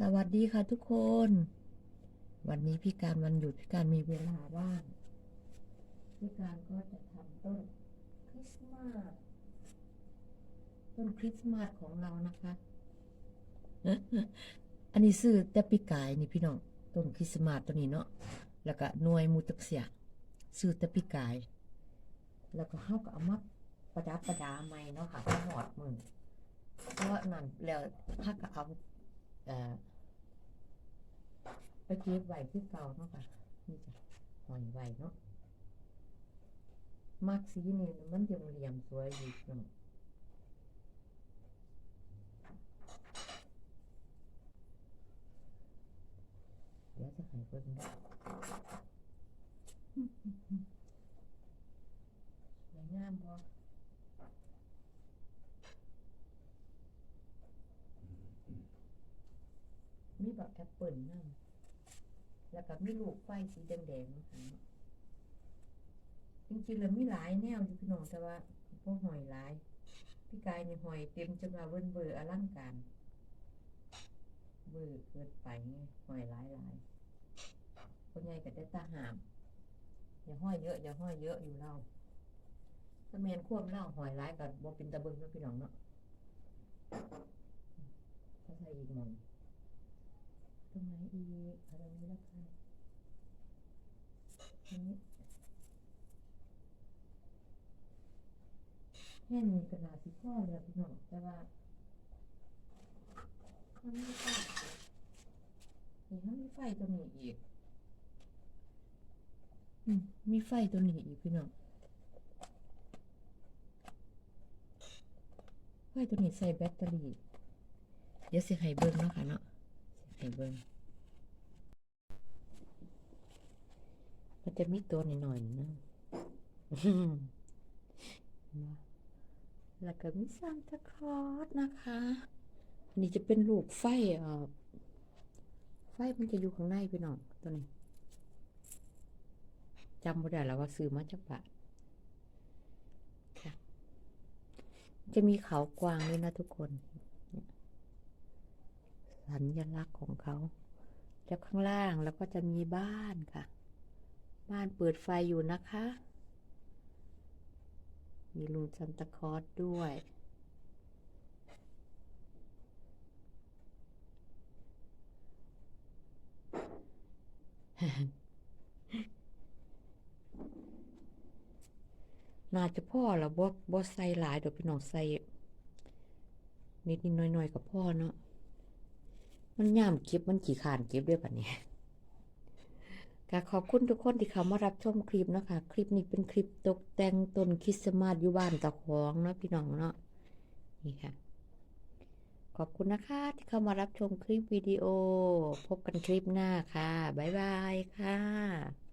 สวัสดีค่ะทุกคน วันนี้พี่การวันหยุดพี่การมีเวลาว่างพี่การก็จะทำต้นคริสต์มาสต้นคริสต์มาสของเรานะคะ อันนี้ซื้อแต่ปีกายนี่พี่น้องต้นคริสต์มาสตัวนี้เนาะแล้วก็หน่วยมูตักเสียซื้อแต่ปีกาย แล้วก็เฮาก็เอามาประดับประดาใหม่เนาะค่ะหอดมือเพราะนั่นแล้วถ้าก็เอา อ่อไปเก็บไว้คือเก่าเนาะค่ะนี่จ้ะหอยไว้เนาะมักสีนี่มันเหลี่ยมเหลี่ยมสวยดีเนาะเดี๋ยวจะให้เบิ่งเนาะสวยงามบ่ มีแบบแอปเปิลนั่นแล้วก็มีลูกไฟสีแดงๆนะคะจริงๆแล้วมีหลายแนวอยู่พี่น้องแต่ว่าพวกหอยหลาย พี่กายเนี่ยหอยเต็มจนว่าเบิ่นเบอร์อลังการเบอร์เกินไปไงหอยหลายหลายคนใหญ่ก็ได้ตาหาม อย่าห้อยเยอะอย่าห้อยเยอะอยู่เล่าถ้าแมนควบเล่าหอยหลายกับบ่เป็นตะเบิงเนาะพี่น้องเนาะก็ใส่อีกหมอง รงไหนอีกอะไรนี้ละค่ะอันนี้แค่นี้กระดาษสีพ่อเลยพี่น้องแต่ว่ามันไม่ไฟนี่มันมีไฟตัวนี้อีก อืมมีไฟตัวนี้อีกพี่น้องไฟตัวนี้ใส่แบตเตอรี่ เดี๋ยวสิให้เบิ่งเนาะค่ะเนาะสิให้เบิ่งมัน จะมีตัวหน่อยๆนะมาแล้วก็มีซานตาคลอสนะคะอันนี้จะเป็นรูปไฟเอ่อไฟมันจะอยู่ข้างในพี่น้องตัวนี้จำไม่ได้แล้วว่าซื้อมาจากบาทค่ะ จะมีเขากวางด้วยนะทุกคน สัญลักษณ์ของเขา แล้วข้างล่างแล้วก็จะมีบ้านค่ะ บ้านเปิดไฟอยู่นะคะ มีลุงซันตาคอสด้วย น่าจะพ่อล้วบ่บ่ใส่หลายดอกพี่น้องใส่นิดนิดน่อยๆกับพ่อเนาะมันย่ามเก็บมันขี้ขานเก็บด้วยปะเนี่ย ก็ขอบคุณทุกคนที่เข้ามารับชมคลิปนะคะคลิปนี้เป็นคลิปตกแต่งต้นคริสต์มาสอยู่บ้านตะของเนาะพี่น้องเนาะนี่ค่ะ ขอบคุณนะคะที่เข้ามารับชมคลิปวิดีโอ พบกันคลิปหน้าค่ะ บ๊ายบายค่ะ